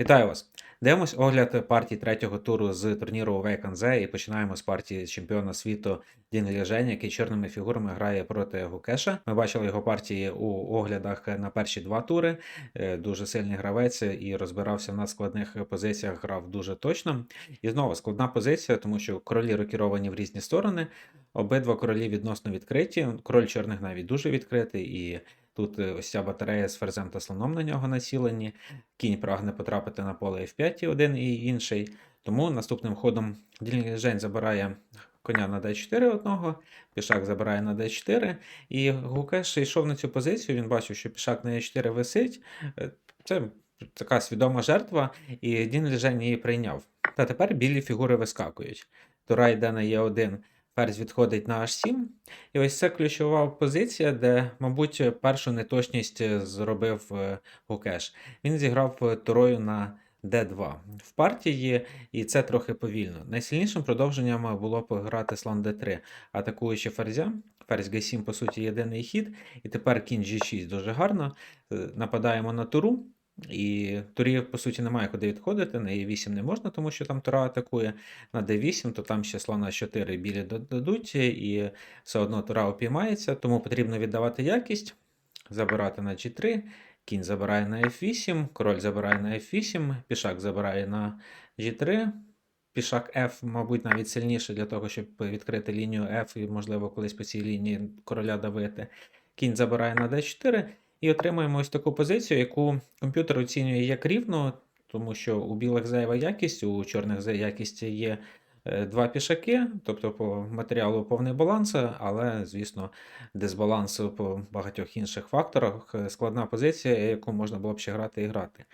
Вітаю вас! Дивимось огляд партії третього туру з турніру Вейканзе і починаємо з партії чемпіона світу Дін Ліжень, який чорними фігурами грає проти Гукеша. Ми бачили його партії у оглядах на перші два тури. Е, Дуже сильний гравець і розбирався на складних позиціях, грав дуже точно. І знову складна позиція, тому що королі рокіровані в різні сторони. Обидва королі відносно відкриті. Король чорних навіть дуже відкритий, і тут е, ось ця батарея з ферзем та слоном на нього націлені. Кінь прагне потрапити на поле F5 і один і інший. Тому наступним ходом Жень забирає коня на d4 одного, пішак забирає на d4. І Гукеш йшов на цю позицію. Він бачив, що пішак на e4 висить. Е, Це така свідома жертва, і Дін Ліжень її прийняв. Та тепер білі фігури вискакують. Тура йде на Е1, ферзь відходить на H7. І ось це ключова позиція, де, мабуть, першу неточність е, зробив е, Гукеш. Він зіграв е, турою на d2 в партії, і це трохи повільно. Найсильнішим продовженням було б грати слон d3, атакуючи ферзя. Ферзь g7, по суті, єдиний хід, і тепер кінь g6 дуже гарно. Нападаємо на туру. І турі, по суті, немає куди відходити. На e8 не можна, тому що там тура атакує. На d8, то там ще слона 4 білі додадуть, і все одно тура опіймається, тому потрібно віддавати якість, забирати на g3, кінь забирає на f8, король забирає на f8, пішак забирає на g3. Пішак F, мабуть, навіть сильніше для того, щоб відкрити лінію F і, можливо, колись по цій лінії короля давити. Кінь забирає на d4. І отримуємо ось таку позицію, яку комп'ютер оцінює як рівно, тому що у білих зайва якість, у чорних за якість є е, два пішаки, тобто по матеріалу повний баланс, але, звісно, дисбаланс по багатьох інших факторах. е, Складна позиція, яку можна було б ще грати і грати.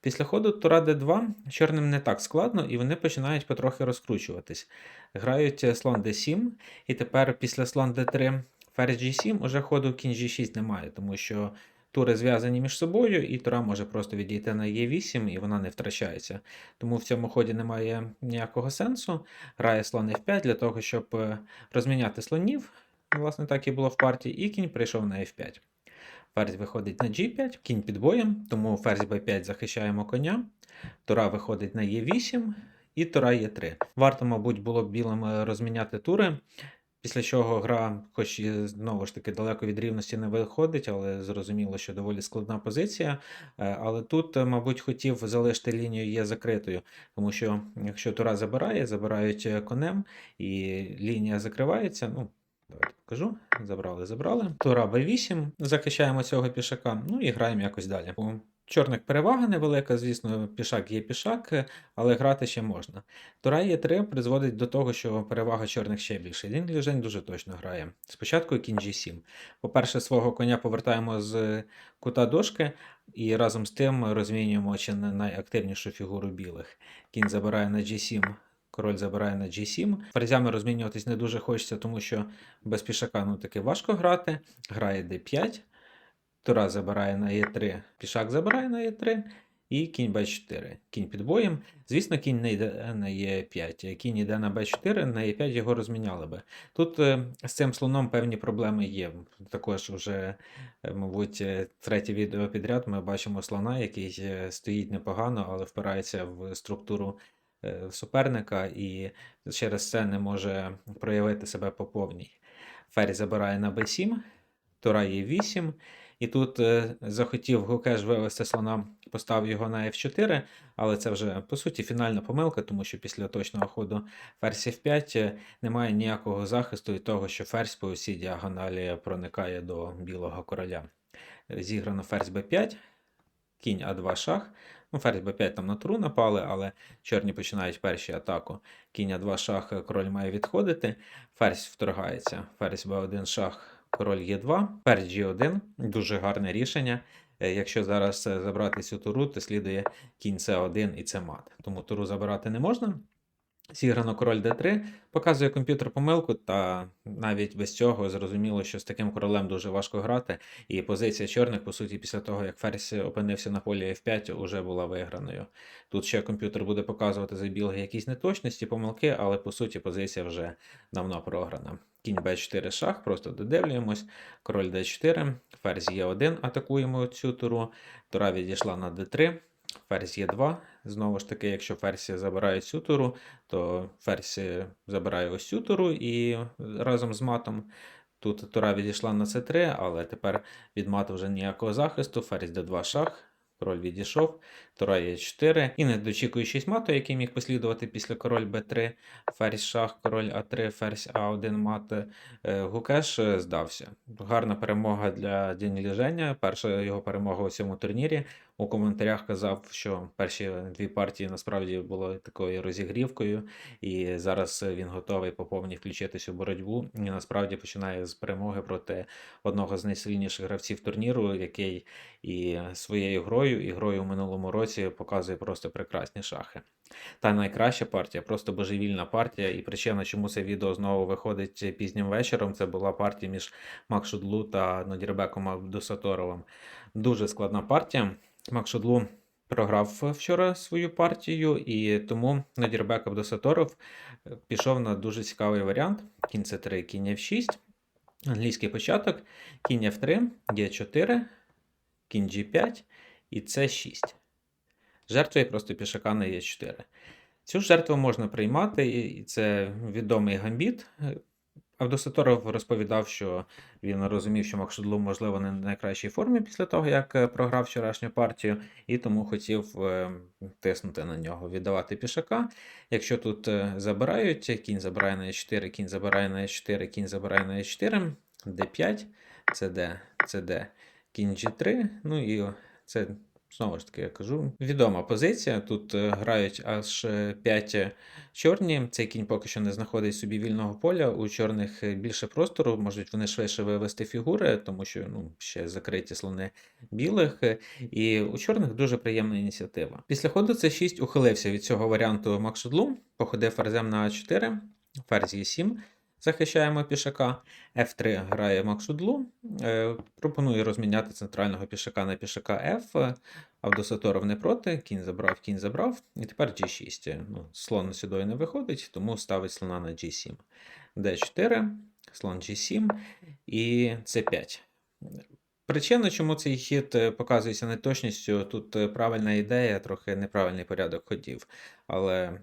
Після ходу Тура d2 чорним не так складно, і вони починають потрохи розкручуватись. Грають е, слон d7, і тепер після слон d3 ферзь g7 уже ходу кінь g6 немає, тому що тури зв'язані між собою, і тура може просто відійти на e8, і вона не втрачається. Тому в цьому ході немає ніякого сенсу. Грає слон f5 для того, щоб е, розміняти слонів. Власне, так і було в партії, і кінь прийшов на f5. Ферзь виходить на g5, кінь під боєм, тому ферзь b5 захищаємо коня. Тура виходить на e8 і тура e3. Варто, мабуть, було б білим е, розміняти тури. Після чого гра, хоч і знову ж таки далеко від рівності не виходить, але зрозуміло, що доволі складна позиція. Е, Але тут, е, мабуть, хотів залишити лінію є закритою, тому що якщо тура забирає, забирають е, конем, і лінія закривається. Ну, давайте покажу. Забрали, забрали. Тура b8, захищаємо цього пішака, ну і граємо якось далі. Чорних перевага невелика, звісно, пішак є пішак, е, але грати ще можна. Тура Е3 призводить до того, що перевага чорних ще більше. Він Ліжень дуже точно грає. Спочатку кінь G7. По-перше, свого коня повертаємо з кута дошки і разом з тим розмінюємо чи не найактивнішу фігуру білих. Кінь забирає на G7. Король забирає на G7. Ферзями розмінюватись не дуже хочеться, тому що без пішака ну таки важко грати. Грає D5. Тура забирає на Е3, пішак забирає на Е3, і кінь Б4. Кінь під боєм. Звісно, кінь не йде на Е5. Кінь йде на Б4, на Е5 його розміняли би. Тут е, з цим слоном певні проблеми є. Також вже, е, мабуть, е, третє відео підряд ми бачимо слона, який стоїть непогано, але впирається в структуру суперника і через це не може проявити себе по повній. Ферзь забирає на Б7, Тура Е8. І тут е, захотів Гукеш вивести слона, поставив його на F4, але це вже по суті фінальна помилка, тому що після точного ходу ферзь F5 е, немає ніякого захисту від того, що ферзь по усій діагоналі проникає до білого короля. Зіграно ферзь b5, кінь А2 шах. Ну, ферзь b5 там на туру напали, але чорні починають перші атаку. Кінь А2 шах, е, король має відходити, ферзь вторгається, ферзь b1 шах. Король Е2, ферзь G1, дуже гарне рішення. Е, Якщо зараз е, забрати цю туру, то слідує кінь С1 і це мат. Тому туру забирати не можна. Зіграно король d3, показує комп'ютер помилку, та навіть без цього зрозуміло, що з таким королем дуже важко грати, і позиція чорних, по суті, після того, як ферзь опинився на полі F5, уже була виграною. Тут ще комп'ютер буде показувати за білги якісь неточності, помилки, але по суті позиція вже давно програна. Кінь b4 шах, просто додивлюємось. Король d4, ферзь e1, атакуємо цю туру. Тура відійшла на d3, ферзь e2, Знову ж таки, якщо ферзь забирає цю туру, то ферзь забирає ось цю туру і разом з матом. Тут тура відійшла на c3, але тепер від мату вже ніякого захисту. Ферзь d2 шах, король відійшов, тура є 4. І не дочікуючись мату, який міг послідувати після король b3, ферзь шах, король а3, ферзь а1 мат, е, Гукеш е, здався. Гарна перемога для День Ліження. Перша його перемога у цьому турнірі. У коментарях казав, що перші дві партії насправді були такою розігрівкою, і зараз він готовий по повній включитись у боротьбу. І насправді починає з перемоги проти одного з найсильніших гравців турніру, який і своєю грою, і грою у минулому році показує просто прекрасні шахи. Та найкраща партія, просто божевільна партія. І причина, чому це відео знову виходить пізнім вечором, це була партія між Макшудлу та Нодірбеком Абдусаторовим. Дуже складна партія. Макшудлу програв вчора свою партію, і тому Надірбек Абдусаторов пішов на дуже цікавий варіант: кінь С3, кінь F6, англійський початок, кінь F3, G4, кінь G5 і С6. Жертвує просто пішака на Е4. Цю жертву можна приймати, і це відомий гамбіт. Авдосаторов розповідав, що він розумів, що Макшудлу, можливо, не в найкращій формі після того, як е, програв вчорашню партію, і тому хотів е, тиснути на нього, віддавати пішака. Якщо тут е, забирають, кінь забирає на Е4, кінь забирає на Е4, кінь забирає на Е4, Д5, ЦД, ЦД, кінь G3, ну і це Знову ж таки, я кажу, відома позиція. Тут е, грають аж 5 чорні. Цей кінь поки що не знаходить собі вільного поля. У чорних е, більше простору, можуть вони швидше вивести фігури, тому що ну, ще закриті слони білих. І у чорних дуже приємна ініціатива. Після ходу С6 ухилився від цього варіанту Макшудлу, походив ферзем на А4, ферзь Е7. Захищаємо пішака. F3 грає Макшудлу. Е, пропонує розміняти центрального пішака на пішака F. Авдосаторов не проти, кінь забрав, кінь забрав. І тепер G6. Ну, Слон сюди не виходить, тому ставить слона на G7. D4, слон G7 і C5. Причина, чому цей хід е, показується неточністю, тут е, правильна ідея, трохи неправильний порядок ходів, але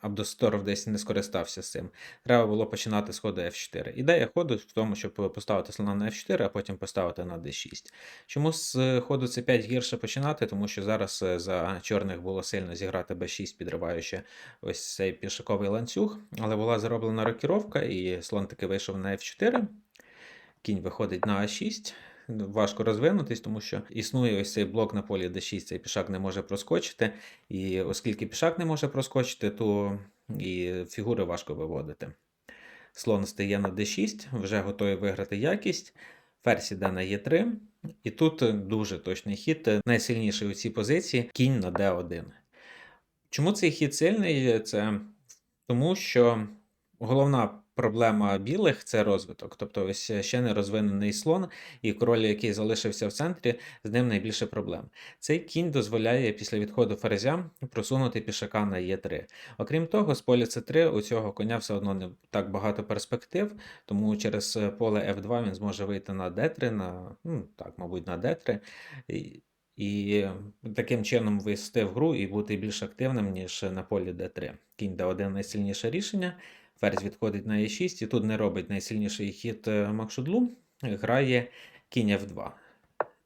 Абдосторов десь не скористався цим. Треба було починати з ходу F4. Ідея ходу в тому, щоб поставити слона на F4, а потім поставити на D6. Чому з е, ходу C5 гірше починати? Тому що зараз за чорних було сильно зіграти B6, підриваючи ось цей пішаковий ланцюг, але була зроблена рокіровка, і слон таки вийшов на F4. Кінь виходить на А6 важко розвинутись, тому що існує ось цей блок на полі D6, цей пішак не може проскочити. І оскільки пішак не може проскочити, то і фігури важко виводити. Слон стає на D6, вже готовий виграти якість. Ферзь іде на Е3. І тут дуже точний хід, найсильніший у цій позиції кінь на D1. Чому цей хід сильний? Це тому, що головна Проблема білих це розвиток. Тобто, ось ще не розвинений слон, і король, який залишився в центрі, з ним найбільше проблем. Цей кінь дозволяє після відходу ферзя просунути пішака на Е3. Окрім того, з поля С3 у цього коня все одно не так багато перспектив, тому через поле F2 він зможе вийти на D3, на, ну так, мабуть, на D3. І, таким чином вести в гру і бути більш активним, ніж на полі D3. Кінь D1 найсильніше рішення. Ферзь відходить на Е6, і тут не робить найсильніший хід е, Макшудлу, грає кінь F2.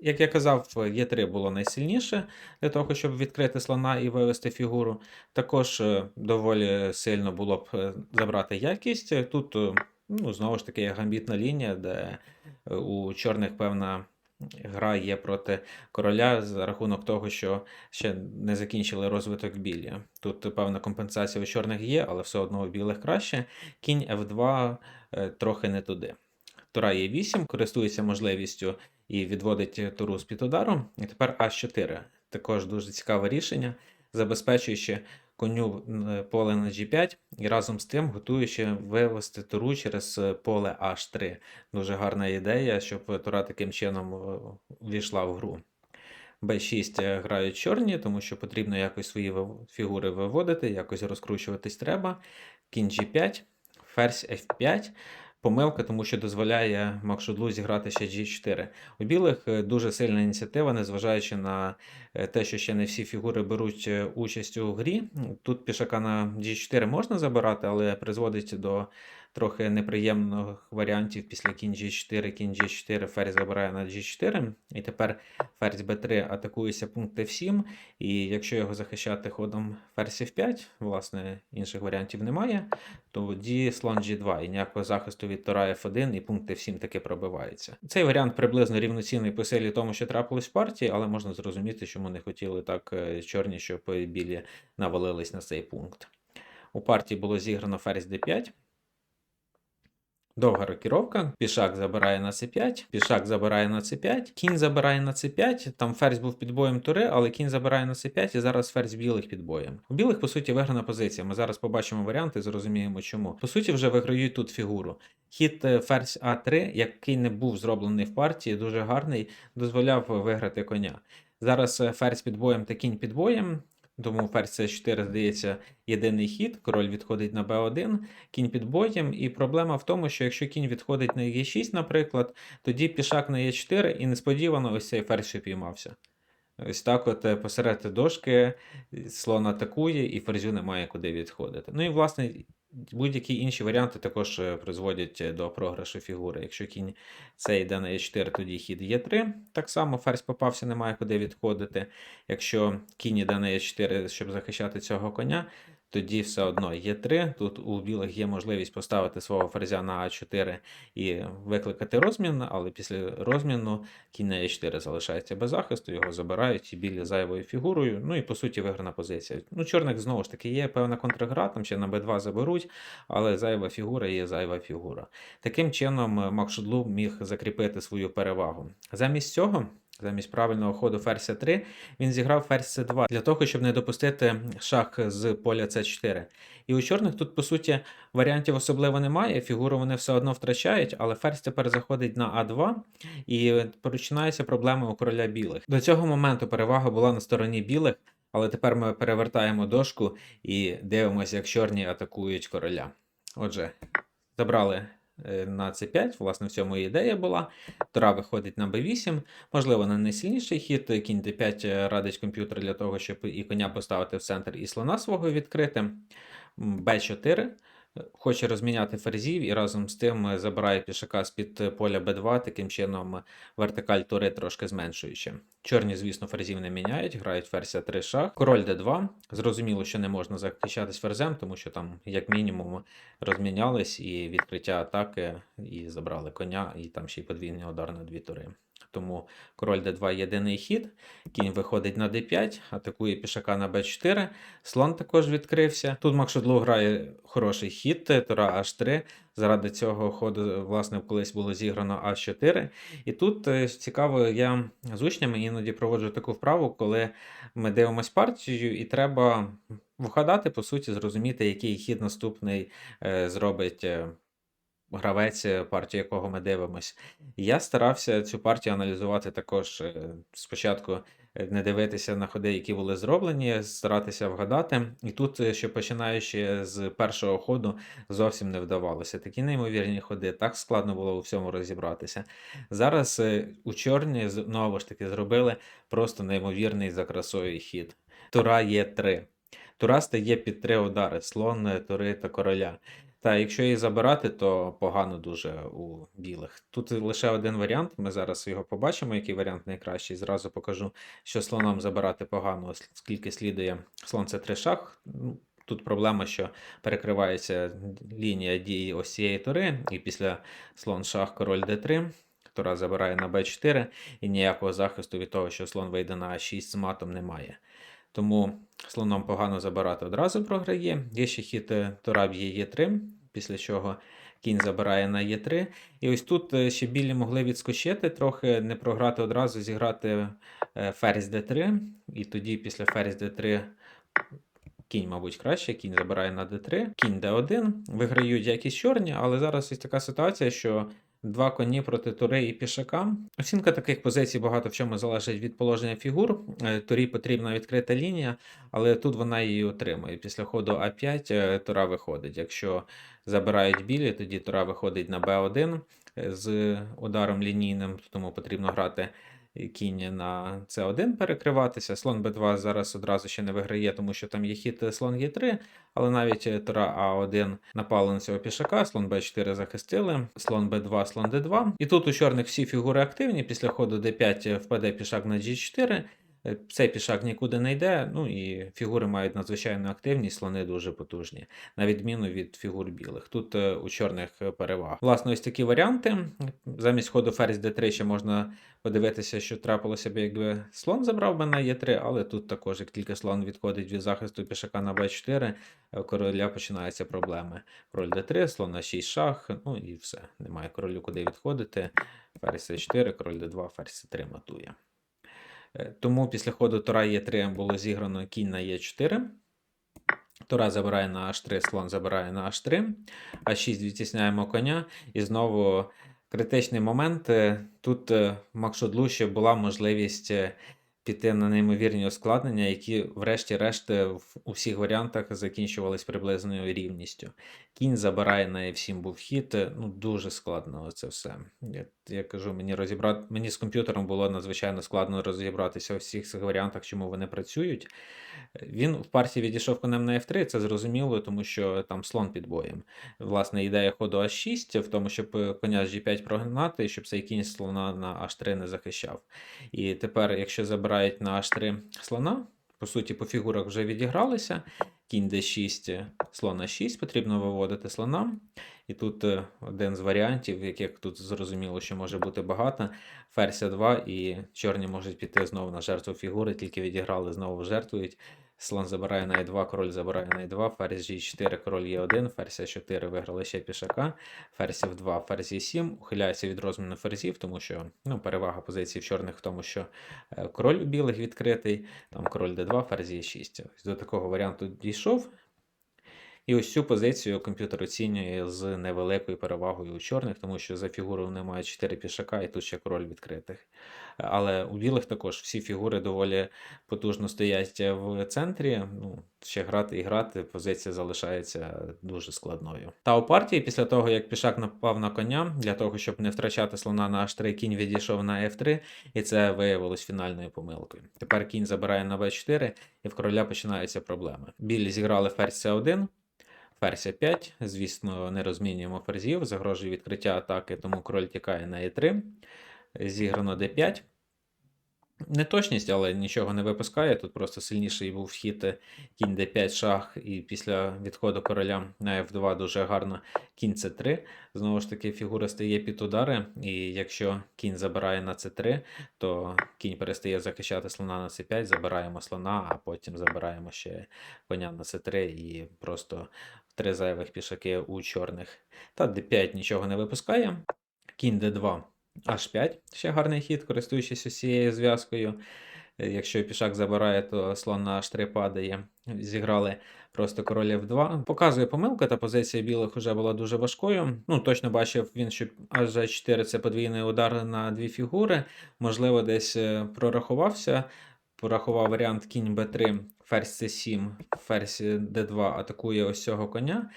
Як я казав, Е3 було найсильніше для того, щоб відкрити слона і вивести фігуру. Також е, доволі сильно було б е, забрати якість. Тут, ну, знову ж таки, гамбітна лінія, де у чорних певна гра є проти короля за рахунок того, що ще не закінчили розвиток білі. Тут певна компенсація у чорних є, але все одно у білих краще. Кінь F2 е, трохи не туди. Тура є 8, користується можливістю і відводить туру з під удару. І тепер А4. Також дуже цікаве рішення, забезпечуючи коню е, поле на G5 і разом з тим готуючи вивести туру через е, поле H3. Дуже гарна ідея, щоб тура таким чином війшла ввійшла в гру. B6 грають чорні, тому що потрібно якось свої фігури виводити, якось розкручуватись треба. Кінь G5, ферзь F5. Помилка, тому що дозволяє Макшудлу зіграти ще G4. У білих е, дуже сильна ініціатива, незважаючи на е, те, що ще не всі фігури беруть е, участь у грі. Тут пішака на G4 можна забирати, але призводить до трохи неприємних варіантів після кінь G4, кінь G4, ферзь забирає на G4. І тепер ферзь B3 атакується пункт F7. І якщо його захищати ходом ферзь F5, власне, інших варіантів немає, тоді слон G2 і ніякого захисту від Тора F1 і пункт F7 таки пробивається. Цей варіант приблизно рівноцінний по силі тому, що трапилось в партії, але можна зрозуміти, чому не хотіли так е, чорні, щоб білі навалились на цей пункт. У партії було зіграно ферзь D5. Довга рокіровка, пішак забирає на c5, пішак забирає на c5, кінь забирає на c5, там ферзь був під боєм тури, але кінь забирає на c5 і зараз ферзь білих під боєм. У білих, по суті, виграна позиція. Ми зараз побачимо варіанти, зрозуміємо чому. По суті, вже виграють тут фігуру. Хід е, ферзь А3, який не був зроблений в партії, дуже гарний, дозволяв виграти коня. Зараз е, ферзь під боєм та кінь під боєм. Тому ферзь c4, здається, єдиний хід, король відходить на b1, кінь під боєм. І проблема в тому, що якщо кінь відходить на e6, наприклад, тоді пішак на e4 і несподівано ось цей ферзь піймався. Ось так от е, посеред дошки слон атакує і ферзю немає куди відходити. Ну і власне будь-які інші варіанти також е, призводять е, до програшу фігури. Якщо кінь це йде на Е4, тоді хід Е3. Так само ферзь попався, немає куди відходити. Якщо кінь йде на Е4, щоб захищати цього коня, тоді все одно є 3. Тут у білих є можливість поставити свого ферзя на А4 і викликати розмін, але після розміну кінь на Е4 залишається без захисту, його забирають і білі зайвою фігурою. Ну і по суті виграна позиція. Ну, чорних знову ж таки є певна контргра, там ще на Б2 заберуть, але зайва фігура є зайва фігура. Таким чином, Макшудлу міг закріпити свою перевагу. Замість цього. Замість правильного ходу ферзь 3 він зіграв ферзь c2 для того, щоб не допустити шах з поля c4. І у чорних тут, по суті, варіантів особливо немає. Фігуру вони все одно втрачають, але ферзь тепер заходить на А2 і починаються проблеми у короля білих. До цього моменту перевага була на стороні білих, але тепер ми перевертаємо дошку і дивимося, як чорні атакують короля. Отже, забрали на c5, власне, в цьому ідея була. Тура виходить на b8, можливо, не найсильніший хід. Кінь d5 радить комп'ютер для того, щоб і коня поставити в центр, і слона свого відкрити. b4 хоче розміняти ферзів і разом з тим забирає пішака з-під поля b2, таким чином вертикаль тури трошки зменшуючи. Чорні, звісно, ферзів не міняють, грають ферзь 3 шах. Король d2. Зрозуміло, що не можна захищатись ферзем, тому що там, як мінімум, розмінялись і відкриття атаки, і забрали коня, і там ще й подвійний удар на дві тури. Тому король d2 єдиний хід, кінь виходить на d5, атакує пішака на b4, слон також відкрився. Тут Макшудлу грає хороший хід, тура h3. Заради цього ходу, власне, колись було зіграно А4. І тут е, цікаво, я з учнями іноді проводжу таку вправу, коли ми дивимося партію, і треба вгадати, по суті, зрозуміти, який хід наступний е, зробить е, гравець, е, партію якого ми дивимось. Я старався цю партію аналізувати також е, спочатку. Е, не дивитися на ходи, які були зроблені, старатися вгадати. І тут, ще починаючи з першого ходу, зовсім не вдавалося. Такі неймовірні ходи, так складно було у всьому розібратися. Зараз у чорні знову ж таки зробили просто неймовірний за красою хід. Тура є 3. Тура стає під три удари: слон, тури та короля. Та якщо її забирати, то погано дуже у білих. Тут лише один варіант. Ми зараз його побачимо, який варіант найкращий. Зразу покажу, що слоном забирати погано, скільки слідує слон це три шах. Ну, тут проблема, що перекривається лінія дії ось цієї тури, і після слон шах король d3. Тура забирає на b4, і ніякого захисту від того, що слон вийде на a6 з матом, немає. Тому слоном погано забирати одразу програє. Є ще хід е, Тура б'є Е3, після чого кінь забирає на Е3. І ось тут е, ще білі могли відскочити, трохи не програти одразу, зіграти е, ферзь d3. І тоді після ферзь d3 кінь, мабуть, краще, кінь забирає на d3, кінь d1. Виграють якісь чорні, але зараз ось така ситуація, що Два коні проти тури і пішака. Оцінка таких позицій багато в чому залежить від положення фігур. Е, Турі потрібна відкрита лінія, але тут вона її отримує. Після ходу А5 е, тура виходить. Якщо забирають білі, тоді тура виходить на Б1 е, з ударом лінійним, тому потрібно грати кінь на С1 перекриватися. Слон Б2 зараз одразу ще не виграє, тому що там є хід слон Е3, але навіть Тора А1 напали на цього пішака, слон Б4 захистили, слон Б2, слон Д2. І тут у чорних всі фігури активні. Після ходу Д5 впаде пішак на G4. Е, Цей пішак нікуди не йде, ну і фігури мають надзвичайну активність, слони дуже потужні, на відміну від фігур білих. Тут е, у чорних е, перевага. Власне, ось такі варіанти. Замість ходу ферзь d3 ще можна подивитися, що трапилося б, якби слон забрав би на Е3, але тут також, як тільки слон відходить від захисту пішака на Б4, у короля починаються проблеми. Король d3, слон на 6 шах, ну і все. Немає королю куди відходити. Ферзь c4, король d2, ферзь c3 матує. Е, Тому після ходу Тура Е3 було зіграно кінь на Е4. Тура забирає на H3, слон забирає на H3. А6 відтісняємо коня. І знову критичний момент. Е, Тут е, Макшодлу ще була можливість піти на неймовірні ускладнення, які, врешті-решт, в усіх варіантах закінчувались приблизною рівністю. Кінь забирає на F7 був хід. Ну, дуже складно це все. Я, кажу, мені розібрати мені з комп'ютером було надзвичайно складно розібратися у всіх цих варіантах, чому вони працюють. Він в партії відійшов конем на F3, це зрозуміло, тому що там слон під боєм. Власне, ідея ходу H6 в тому, щоб е, коня з G5 прогнати, щоб цей кінь слона на H3 не захищав. І тепер, якщо забирають на H3 слона, по суті, по фігурах вже відігралися. Кінь d6, слон на 6, потрібно виводити слона. І тут е, один з варіантів, яких тут зрозуміло, що може бути багато. Ферзь 2 і чорні можуть піти знову на жертву фігури, тільки відіграли, знову жертвують. Слон забирає на e2, король забирає на e2, ферзь g4, король e1, ферзь a4 виграли ще пішака, ферзь f2, ферзь e7, ухиляється від розміну ферзів, тому що ну, перевага позиції в чорних в тому, що е, король у білих відкритий, там король d2, ферзь e6. Ось до такого варіанту дійшов. І ось цю позицію комп'ютер оцінює з невеликою перевагою у чорних, тому що за фігурою вони мають 4 пішака, і тут ще король відкритих. Але у білих також всі фігури доволі потужно стоять в центрі. Ну, ще грати і грати, позиція залишається дуже складною. Та у партії, після того, як пішак напав на коня, для того, щоб не втрачати слона на H3, кінь відійшов на F3, і це виявилось фінальною помилкою. Тепер кінь забирає на B4, і в короля починаються проблеми. Білі зіграли ферзь C1. Ферзь 5, звісно, не розмінюємо ферзів, загрожує відкриття атаки, тому король тікає на e3. Зіграно d5. Неточність, але нічого не випускає. Тут просто сильніший був вхід е, кінь d5 шах, і після відходу короля на f2 дуже гарно кінь c3. Знову ж таки, фігура стає під удари, і якщо кінь забирає на c3, то кінь перестає захищати слона на c5, забираємо слона, а потім забираємо ще коня на c3 і просто три зайвих пішаки у чорних. Та d5 нічого не випускає. Кінь d2. H5 ще гарний хід, користуючись ось цією зв'язкою. Е, Якщо пішак забирає, то слон на H3 падає. Зіграли просто король F2. Показує помилка, та позиція білих вже була дуже важкою. Ну, точно бачив він, що H4 це подвійний удар на дві фігури. Можливо, десь е, прорахувався. Порахував варіант кінь b3, ферзь c7, ферзь d2 атакує ось цього коня,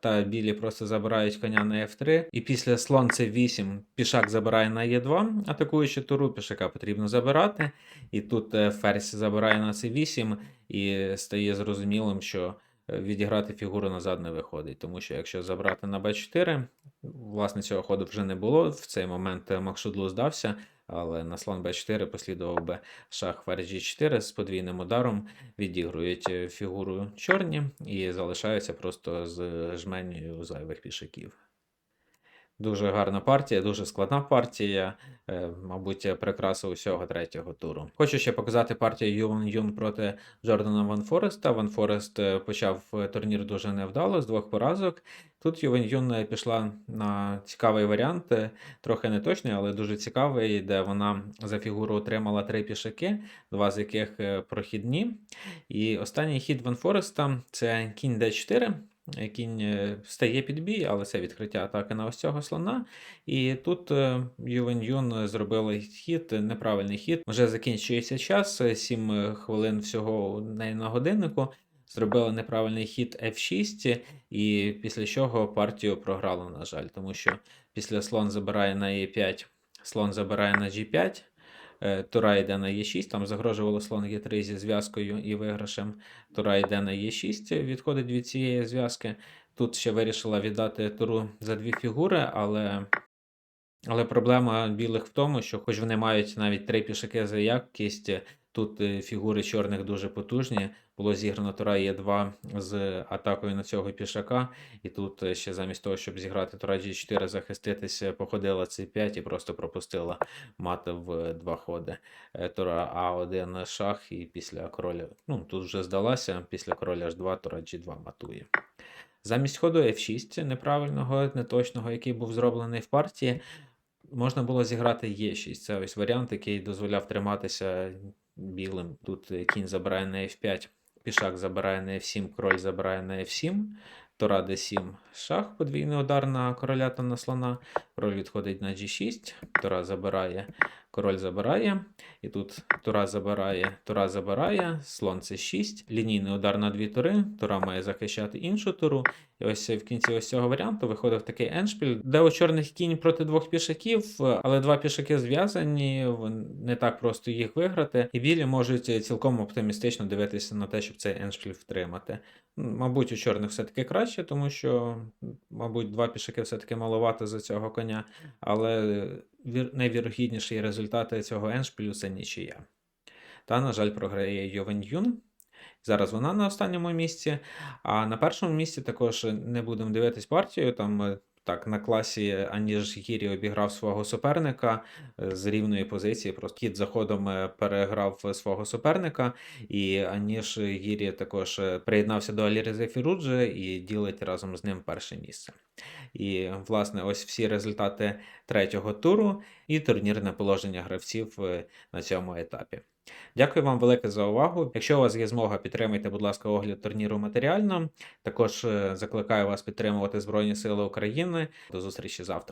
та білі просто забирають коня на f3. І після слон c8 пішак забирає на e2, атакуючи туру, пішака потрібно забирати. І тут е, ферзь забирає на c8, і стає зрозумілим, що е, відіграти фігуру назад не виходить. Тому що якщо забрати на b4, власне цього ходу вже не було. В цей момент е, Макшудлу здався. Але на слон b4 послідував би шах ферзь g4 з подвійним ударом, відігрують е, фігуру чорні і залишаються просто з жменю зайвих пішаків. Дуже гарна партія, дуже складна партія, е, мабуть, прикраса усього третього туру. Хочу ще показати партію Юван Юн проти Джордана Ван Фореста. Ван Форест е, почав е, турнір дуже невдало з двох поразок. Тут Юван Юн пішла на цікавий варіант, трохи неточний, але дуже цікавий, де вона за фігуру отримала три пішаки, два з яких прохідні. І останній хід Ван Фореста це кінь d4. Е, кінь е, стає під бій, але це відкриття атаки на ось цього слона. І тут е, Ювен Юн зробила хід, е, неправильний хід. Вже закінчується час, 7 хвилин всього на годиннику. Зробила неправильний хід F6, і після чого партію програла, на жаль, тому що після слон забирає на E5, слон забирає на G5, е, Тура йде на Е6, там загрожувало слон Е3 зі зв'язкою і виграшем. Тура йде на Е6, відходить від цієї зв'язки. Тут ще вирішила віддати туру за дві фігури, але. Але проблема білих в тому, що хоч вони мають навіть три пішаки за якість, тут е, фігури чорних дуже потужні. Було зіграно Тура Е2 з атакою на цього пішака, і тут е, ще замість того, щоб зіграти Тура G4, захиститися, походила C5 і просто пропустила мат в два ходи. Е, Тура А1 шах, і після короля, ну тут вже здалася, після короля H2 Тура G2 матує. Замість ходу F6 неправильного, неточного, який був зроблений в партії, можна було зіграти Е6. Це ось варіант, який дозволяв триматися білим. Тут е, кінь забирає на F5, пішак забирає на F7, кроль забирає на F7, Тора D7, шах, подвійний удар на короля та на слона. Король відходить на G6, Тора забирає, король забирає. І тут Тура забирає, Тура забирає, слон C6, лінійний удар на дві тури, Тура має захищати іншу туру. І ось в кінці ось цього варіанту виходив такий еншпіль, де у чорних кінь проти двох пішаків, але два пішаки зв'язані, не так просто їх виграти. І білі можуть цілком оптимістично дивитися на те, щоб цей еншпіль втримати. Мабуть, у чорних все-таки краще, тому що, мабуть, два пішаки все-таки маловато за цього коня, але вір- найвірогідніші результати цього еншпілю це нічия. Та, на жаль, програє Йовен Юн. Зараз вона на останньому місці. А на першому місці також не будемо дивитись партію. Там е, так на класі Аніж Гірі обіграв свого суперника е, з рівної позиції. Просто кіт заходом е, переграв свого суперника, і Аніж Гірі також е, приєднався до Аліризи Фіруджі і ділить разом з ним перше місце. І, власне, ось всі результати третього туру і турнірне положення гравців е, на цьому етапі. Дякую вам велике за увагу. Якщо у вас є змога, підтримайте, будь ласка, огляд турніру матеріально. Також е, закликаю вас підтримувати Збройні Сили України. До зустрічі завтра.